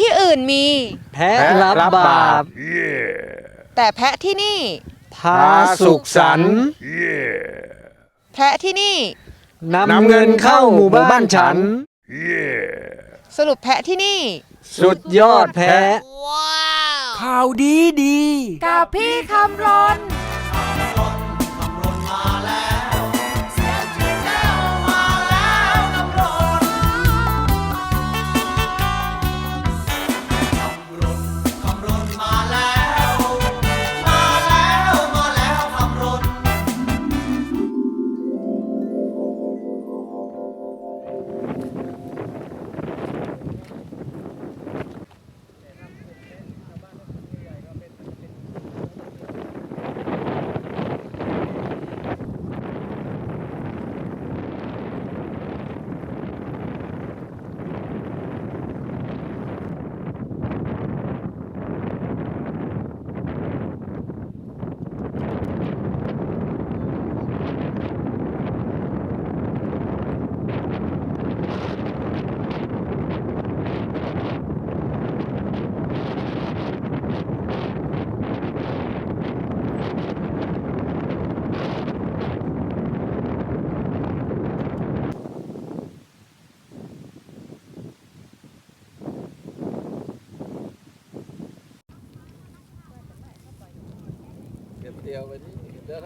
ที่อื่นมี แพะรับบาปแต่แพะที่นี่ พาสุขสันต์แพะที่นี่ นำเงินเข้าหมู่บ้านฉัน สรุปแพะที่นี่ สุดยอดแพะข่าวดีดี กับพี่คำรน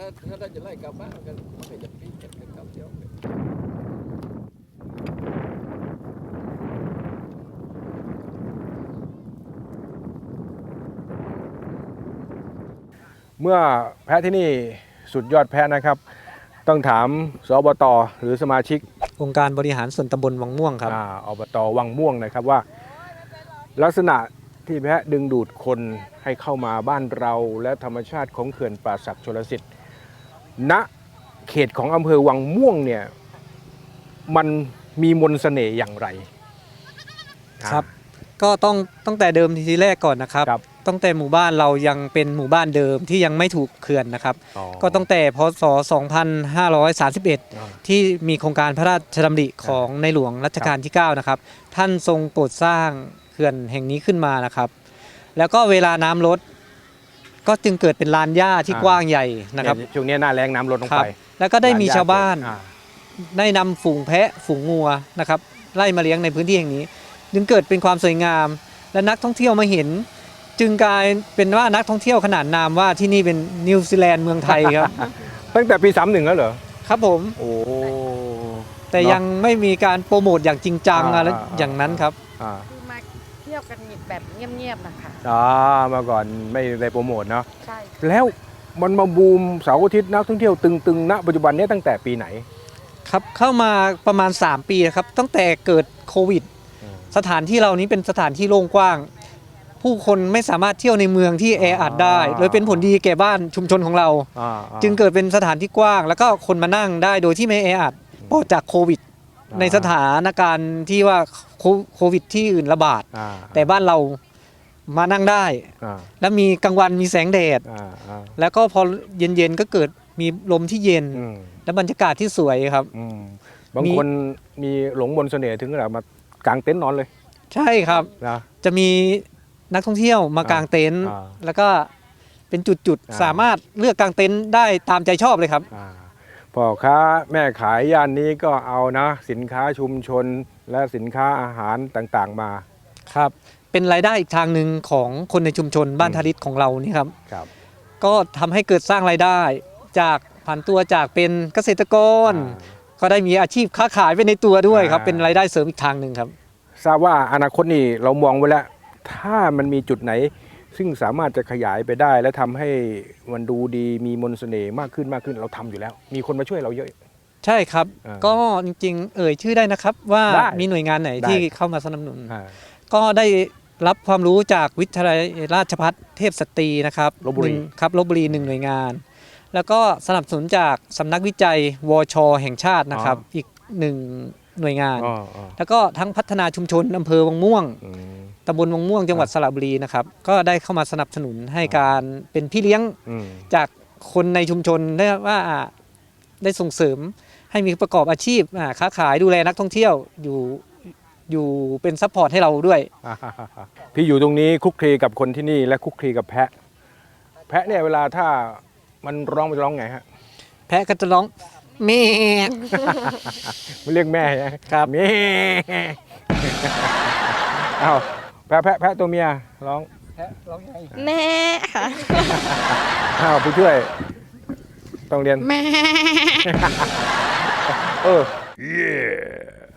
ถ้าถ้าท่านจะไล่กลับบ้านกันมันก็จะปีเก็บกันกลับเดียวเมื่อแพะที่นี่สุดยอดแพะนะครับ ต้องถามสอบตหรือสมาชิกองค์การบริหารส่วนตำบลวังม่วงครับอาอบตวังม่วงนะครับว่า ลักษณะที่แพะดึงดูดคนให้เข้ามาบ้านเราและธรรมชาติของเขื่อนป่าศักดิ์ชลสิทธิ์ ณเขตของอำเภอวังม่วงเนี่ยมันมีมนต์เสน่ห์อย่างไร ครับ ก็ต้องตั้งแต่เดิมทีแรกก่อนนะครับครับตั้งแต่หมู่บ้านเรายังเป็นหมู่บ้านเดิมที่ยังไม่ถูกเขื่อนนะครับ อ๋อก็ตั้งแต่พศ2531 ที่มีโครงการพระราชดำริของในหลวงรัชกาลที่ 9 นะครับ ท่านทรงโปรดสร้างเขื่อนแห่งนี้ขึ้นมานะครับ แล้วก็เวลาน้ำลด ก็จึงเกิดเป็นลานหญ้าที่กว้างใหญ่นะครับเยช่วงนี้หน้าแรงน้ำลดลงครัไป บ แล้วก็ได้มีชาวบ้านอ่ได้นำฝูงแพะฝูงงัวนะครับไล่มาเลี้ยงในพื้นที่แห่งนี้ จึงเกิดเป็นความสวยงาม และนักท่องเที่ยวมาเห็น จึงกลายเป็นว่านักท่องเที่ยวขนานนามว่าที่นี่เป็นนิวซีแลนด์เมืองไทยครับ ตั้งแต่ปี31แล้วเหรอ ครับผมโอ้ แต่ยังไม่มีการโปรโมทอย่างจริงจังอ่าอะไรอ่า อย่างนั้นครับ อ่าคือมาเที่ยว กันแบบเงียบๆนะคะอ่ามาก่อนไม่ได้โปรโมทเนาะใช่แล้วมันมาบูมเสาร์อาทิตย์นักท่องเที่ยวตึงๆณปัจจุบันเนี้ตั้งแต่ปีไหน ครับเข้ามาประมาณ 3 ปีครับ ตั้งแต่เกิดโควิดอืมสถานที่เรานี้เป็นสถานที่โล่งกว้าง ผู้คนไม่สามารถเที่ยวในเมืองที่แออัดได้เลยเป็นผลดีแก่บ้านชุมชนของเราอ่าอ่าจึงเกิดเป็นสถานที่กว้าง แล้วก็คนมานั่งได้โดยที่ไม่แออัดปลอดจากโควิดอ่า ในสถานการณ์ที่ว่าโคโควิดที่อื่นระบาดอ่าแต่บ้านเรามานั่งได้อ่าแล้วมีกลางวันมีแสงแดดอ่าอ่าแล้วก็พอเย็นๆก็เกิดมีลมที่เย็นอืมและบรรยากาศที่สวยครับอืมบางมีคนมีหลงบนต์เสน่ห์ถึงขนาดมากางเต็นท์นอนเลย ใช่ครับนะจะมีนักท่องเที่ยวมากางเต็นท์อ่าแล้วก็เป็นจุดอ่าๆสามารถเลือกกางเต็นท์ได้ตามใจชอบเลยครับอ่า พ่อค้าแม่ขายย่านนี้ก็เอานะ สินค้าชุมชนและสินค้าอาหารต่างๆมาครับ เป็นรายได้อีกทางหนึ่งของคนในชุมชนบ้านอืมทาริศของเรานี่ครับ ครับ ก็ทำให้เกิดสร้างรายได้ จากผ่านตัวจากเป็นเกษตรกรก็ได้มีอาชีพค้าขายไปในตัวด้วยครับ อ่า เป็นรายได้เสริมอีกทางหนึ่งครับ ทราบว่าอนาคตนี่เรามองไว้แล้ว ถ้ามันมีจุดไหน ซึ่งสามารถจะขยายไปได้ และทำให้มันดูดีมีมนต์เสน่ห์มากขึ้นมากขึ้นเราทำอยู่แล้ว มีคนมาช่วยเราเยอะ ใช่ครับอ่าก็จริง ๆ เอ่ยชื่อได้นะครับ ว่าได้มีหน่วยงานไหนได้ที่เข้ามาสนับสนุนอ่าก็ได้รับความรู้จากวิทยาลัยราชภัฏเทพสตรีนะครับลพบุรีหนึ่งครับลบบุรีหนึ่งหน่วยงาน แล้วก็สนับสนุนจากสำนักวิจัยวช แห่งชาตินะครับ อีกหนึ่งหน่วยงานอ๋ออ๋อแล้วก็ทั้งพัฒนาชุมชนอำเภอวังม่วงอืม ตำบลวังม่วงจังหวัดสระบุรีนะครับ ก็ได้เข้ามาสนับสนุนให้การเป็นพี่เลี้ยงอืม จากคนในชุมชนได้ว่าได้ส่งเสริมให้มีประกอบอาชีพอ่าค้าขายดูแลนักท่องเที่ยวอยู่อยู่เป็นซัพพอร์ตให้เราด้วยพี่อยู่ตรงนี้คลุกคลีกับคนที่นี่และคลุกคลีกับแพะ แพะเนี่ยเวลาถ้ามันร้องมันจะร้องไงฮะ แพะก็จะร้องแม่ มันเรียกแม่ใช่ไหมครับ แม่ อ้าว แพะแพะแพะตัวเมียร้องแพะร้องไงแม่ค่ะ อ้าวผู้ช่วยต้องเรียน แม่ เออ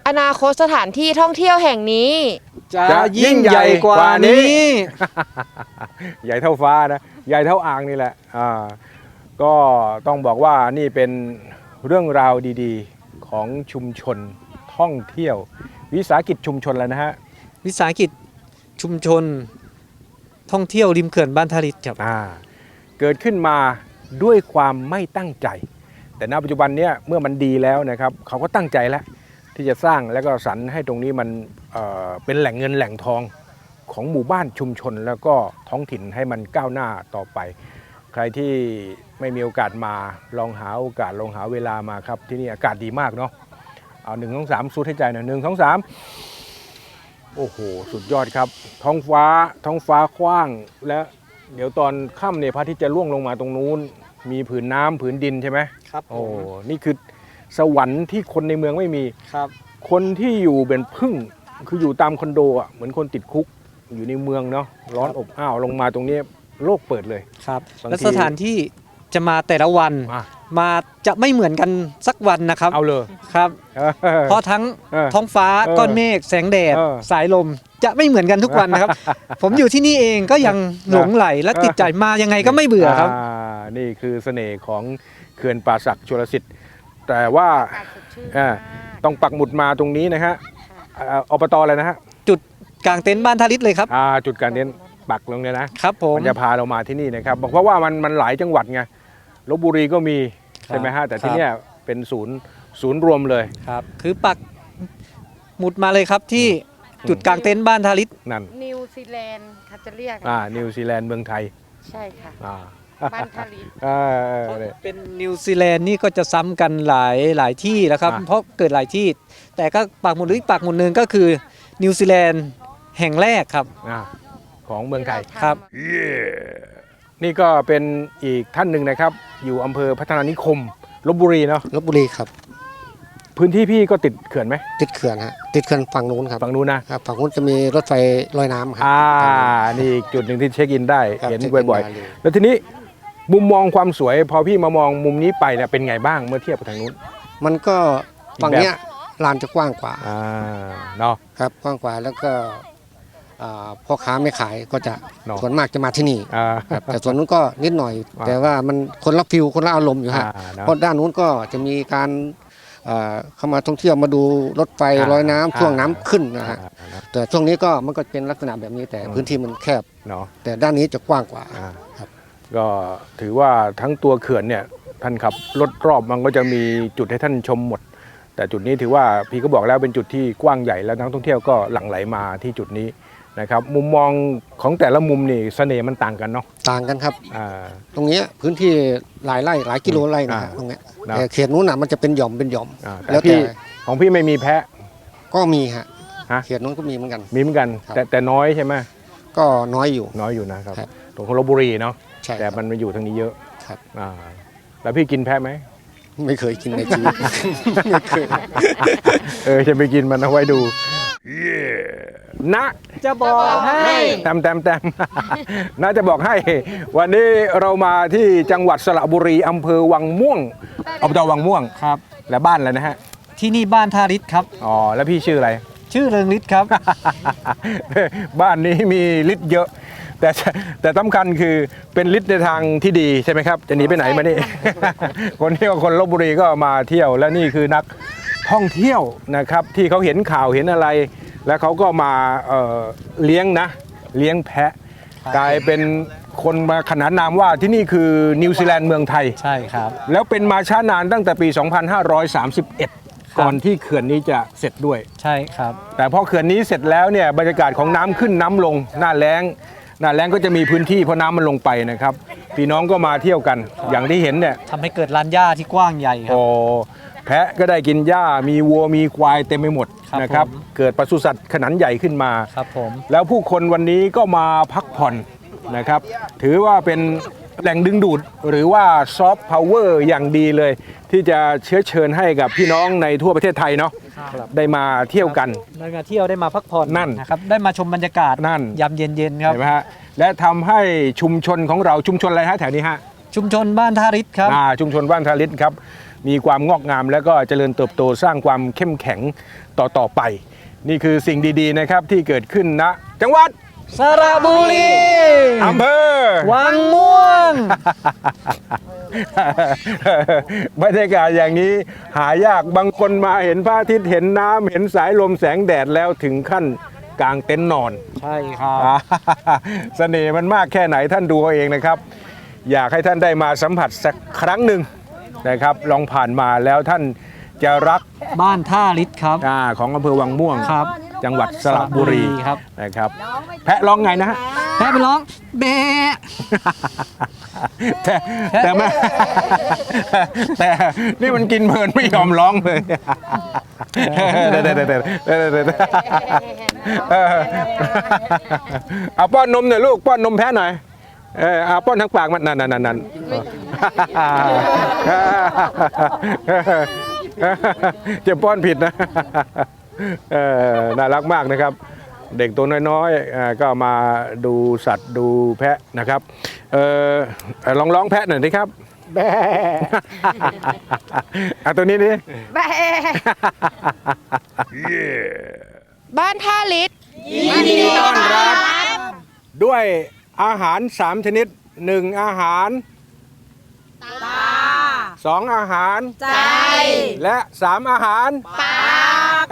อนาคตสถานที่ท่องเที่ยวแห่งนี้ จะยิ่งใหญ่กว่านี้ ใหญ่เท่าฟ้านะใหญ่เท่าอ่างนี่แหละอ่าก็ต้องบอกว่านี่เป็นเรื่องราวดีๆของชุมชนท่องเที่ยว วิสาหกิจชุมชนแล้วนะฮะ วิสาหกิจ ชุมชนท่องเที่ยวริมเขื่อนบ้านทาริศครับ อ่าเกิดขึ้นมาด้วยความไม่ตั้งใจ แต่ณปัจจุบันเนี้ยเมื่อมันดีแล้วนะครับเขาก็ตั้งใจแล้วที่จะสร้างแล้วก็สรรให้ตรงนี้มันเอ่อเป็นแหล่งเงินแหล่งทองของหมู่บ้านชุมชน แล้วก็ท้องถิ่นให้มันก้าวหน้าต่อไป ใครที่ไม่มีโอกาสมาลองหาโอกาสลองหาเวลามาครับที่นี่อากาศดีมากเนาะเอาหนึ่งสองสามสูดให้ใจหน่อยหนึ่งสองสาม โอ้โห สุดยอดครับ ท้องฟ้าท้องฟ้ากว้าง และเดี๋ยวตอนค่ำเนี่ยพระอาทิตย์จะล่วงลงมาตรงนู้น มีผืนน้ำผืนดินใช่ไหมครับโอ้นี่คือสวรรค์ที่คนในเมืองไม่มี ครับ คนที่อยู่เป็นพึ่งคืออยู่ตามคอนโดอะเหมือนคนติดคุกอยู่ในเมืองเนาะร้อนอบอ้าวลงมาตรงนี้โลกเปิดเลย ครับ บางทีและสถานที่จะมาแต่ละวัน อะ มาจะไม่เหมือนกันสักวันนะครับเอาเลย ครับ เพราะทั้งเออท้องฟ้าเออก้อนเมฆแสงแดดเออสายลมจะไม่เหมือนกันทุกวันนะครับ ผมอยู่ที่นี่เองก็ยังหลงไหลและติดใจมายังไงก็ไม่เบื่อครับานี่คือเสน่ห์ของเขื่อนป่าศักดิ์ชลสิทธิ์แต่ว่าอ่าต้องปักหมุดมาตรงนี้นะฮะอ่าอบตอะไรนะฮะจุดกลางเต็นท์บ้านทาริศเลยครับ อ่าจุดการเน้นปักลงเนี่ยนะ ครับผม มันจะพาเรามาที่นี่นะครับ เพราะว่ามันมันหลายจังหวัดไง ลบบุรีก็มีครับใช่ไหมฮะแต่ที่ครับเนี้ยเป็นศูนย์ศูนย์รวมเลยครับ คือปักหมุดมาเลยครับที่จุดกลางเต็นท์บ้านทาริศนั่นนิวซีแลนด์เขาจะเรียกอ่านิวซีแลนด์เมืองไทย ใช่ค่ะอ่าบ้านทาริศอ่าเออเนี่ยเป็นนิวซีแลนด์นี่ก็จะซ้ำกันหลายหลายที่แล้วครับอะเพราะเกิดหลายที่ แต่ก็ปักหมุดอีกปักหมุดหนึ่งก็คือนิวซีแลนด์แห่งแรกครับอ่าของเมืองไทยครับ นี่ก็เป็นอีกท่านหนึ่งนะครับ อยู่อำเภอพัฒนานิคมลบบุรีเนาะลบบุรีครับ พื้นที่พี่ก็ติดเขื่อนไหมติดเขื่อนฮะติดเขื่อนฝั่งนู้นครับฝั่งนู้นนะครับฝั่งนู้นจะมีรถไฟลอยน้ำครัอ่านี่อีกจุดหนึ่งที่เช็คอินได้ครับเห็นช็คบ่อยมาเลๆแล้วทีนี้มุมมองความสวย พอพี่มามองมุมนี้ไปเนี่ยเป็นไงบ้างเมื่อเทียบกับทางนู้น มันก็ฝั่งเนี้ยลานจะกว้างกว่าอ่าเนาะครับกว้างกว่าแล้วก็ อ่าพ่อค้าไม่ขายก็จะเนอะ ส่วนมากจะมาที่นี่อ่า ครับแต่ส่วนนู้นก็นิดหน่อย อ่าแต่ว่ามันคนละฟิลคนละอารมณ์อยู่ฮะอ่าเนอะเพราะด้านนู้นก็จะมีการอ่าเข้ามาท่องเที่ยวมาดูรถไฟอ่าลอยน้ำช่วงน้ำอ่า ขึ้นนะอ่าฮะนะแต่ช่วงนี้ก็มันก็เป็นลักษณะแบบนี้แต่อืมพื้นที่มันแคบ เนาะ แต่ด้านนี้จะกว้างกว่า อ่าครับ ก็ถือว่าทั้งตัวเขื่อนเนี่ยท่านขับรถรอบมันก็จะมีจุดให้ท่านชมหมด แต่จุดนี้ถือว่าพี่ก็บอกแล้วเป็นจุดที่กว้างใหญ่แล้วนักท่องเที่ยวก็หลั่งไหลมาที่จุดนี้ นะครับมุมมองของแต่ละมุมนี่เสน่ห์มันต่างกันเนาะต่างกันครับ อ่า ตรงเนี้ยพื้นที่หลายไร่หลายกิโลไร่นะฮะอ่าตรงเนี้ยนะ แต่เขตนู้นน่ะมันจะเป็นหย่อมเป็นหย่อม อ่าแต่แล้วพี่แต่ของพี่ไม่มีแพะ ก็มีฮะฮะ เขตนู้นก็มีเหมือนกัน มีเหมือนกัน ครับ แต่แต่น้อยใช่ไหมก็น้อยอยู่ น้อยอยู่นะครับครับ ตรงของลบบุรีเนาะใช่แต่ครับ มันมาอยู่ทางนี้เยอะครับ อ่าแล้วพี่กินแพะไหม ไม่เคยกินในชีวิต ไม่เคย เออจะไปกินมันเอาไว้ดู นะจะบอกให้แต้มแต้มแต้มน่าจะบอกให้ วันนี้เรามาที่จังหวัดสระบุรีอำเภอวังม่วงอบตวังม่วงครับ และบ้านอะไรนะฮะ ที่นี่บ้านทาริศครับ อ๋อ แล้วพี่ชื่ออะไร ชื่อเริงฤทธิ์ครับ บ้านนี้มีฤทธิ์เยอะ แต่แต่สำคัญคือเป็นฤทธิ์ในทางที่ดีใช่ไหมครับ จะหนีไปไหนมานี่ คนที่คนลบบุรีก็มาเที่ยวและนี่คือนักท่องเที่ยวนะครับ ที่เขาเห็นข่าวเห็นอะไร แล้วเขาก็มาเอ่อเลี้ยงนะ เลี้ยงแพะ กลายเป็นคนมาขนานนามว่าที่นี่คือนิวซีแลนด์เมืองไทย ใช่ครับ แล้วเป็นมาช้านานตั้งแต่ปี 2531 ก่อนที่เขื่อนนี้จะเสร็จด้วย ใช่ครับ แต่พอเขื่อนนี้เสร็จแล้วเนี่ยบรรยากาศของน้ำขึ้นน้ำลง หน้าแล้ง หน้าแล้งก็จะมีพื้นที่เพราะน้ำมันลงไปนะครับ พี่น้องก็มาเที่ยวกัน อย่างที่เห็นเนี่ย ทำให้เกิดลานหญ้าที่กว้างใหญ่ครัโอ้บ แพะก็ได้กินหญ้ามีวัวมีควายเต็มไปหมดครับนะครับ ผม เกิดปศุสัตว์ขนาดใหญ่ขึ้นมา ครับผม แล้วผู้คนวันนี้ก็มาพักผ่อนนะครับ ถือว่าเป็นแหล่งดึงดูดหรือว่าซอฟต์พาวเวอร์อย่างดีเลย ที่จะเชื้อเชิญให้กับพี่น้องในทั่วประเทศไทยเนาะได้มาเที่ยวกัน ได้มาเที่ยวได้มาพักผ่อนนั่นนะครับ ได้มาชมบรรยากาศนั่น ยามเย็นๆครับ เห็นไหมฮะและทำให้ชุมชนของเราชุมชนอะไรฮะแถวนี้ฮะชุมชนบ้านท่าริศครับ อ่าชุมชนบ้านทาริศครับ มีความงอกงาม แล้วก็เจริญเติบโตสร้างความเข้มแข็งต่อต่อไป นี่คือสิ่งดีๆนะครับที่เกิดขึ้นณจังหวัดสระบุรีอำเภอวังม่วง บรรยากาศอย่างนี้หายากบางคนมาเห็นพระอาทิตย์เห็นน้ำเห็นสายลมแสงแดดแล้วถึงขั้นกลางเต็นท์นอน ใช่ครับอ่าเสน่ห์มันมากแค่ไหนท่านดูเอาเองนะครับ อยากให้ท่านได้มาสัมผัสสักครั้งหนึ่ง นะครับ ลองผ่านมาแล้วท่านจะรักบ้านท่าริศครับอาของอำเภอวังม่วง ครับ จังหวัดสระบุรีครับ นะครับ แพะร้องไงนะฮะ แพ้ไปร้องแบะ แต่แต่ไม่ แต่นี่มันกินเพลินไม่ยอมร้องเลยเดี๋ยวเดี๋ยวเดี๋ยวเดี๋ยวเดี๋ยวเดี๋ยวเออเอาป้อนนมหน่อยลูกป้อนนมแพะหน่อยเออเอาป้อนทั้งปากมันนั่นนั่นนั่นนั่น จะป้อนผิดนะเออน่ารักมากนะครับ เด็กตัวน้อยๆอ่าก็มาดูสัตว์ดูแพะนะครับเออลองร้องแพะหน่อยสิครับแบอะตัวนี้ดิแบะบ้านท่าลิศด้วยอาหาร3ชนิด1อาหาร สองอาหาร ใจ และ3อาหารปาก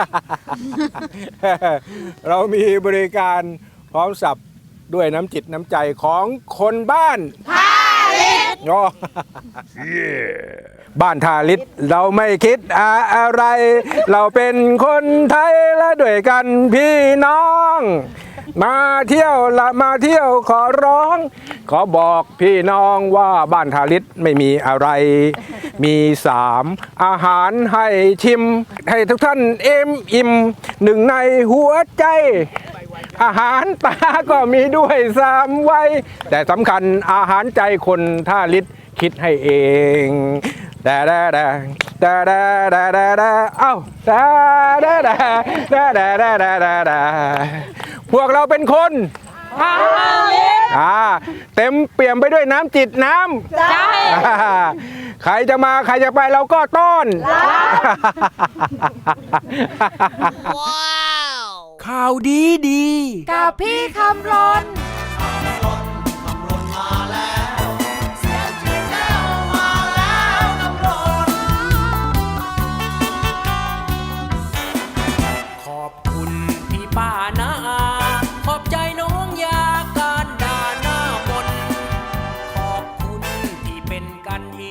เรามีบริการพร้อมสับด้วยน้ำจิตน้ำใจของคนบ้านท่าลิศบ้านท่าลิศเราไม่คิดอะไร เราเป็นคนไทยและด้วยกันพี่น้อง มาเที่ยวละมาเที่ยวขอร้อง ขอบอกพี่น้องว่าบ้านทาลิศไม่มีอะไร มีสามอาหารให้ชิม ให้ทุกท่านเอ็มอิ่มหนึ่งในหัวใจ อาหารตาก็มีด้วยสามไว้ แต่สำคัญอาหารใจคนท่าลิศคิดให้เองแต่แต่แต่แต่แต่แต่แต่เอ้าแต่แต่แต่แต่แต่แต่ พวกเราเป็นคนอ่าเต็มเปี่ยมไปด้วยน้ำจิตน้ำใจใครจะมาใครจะไปเราก็ต้อนข่าวดีดี กับพี่คำรน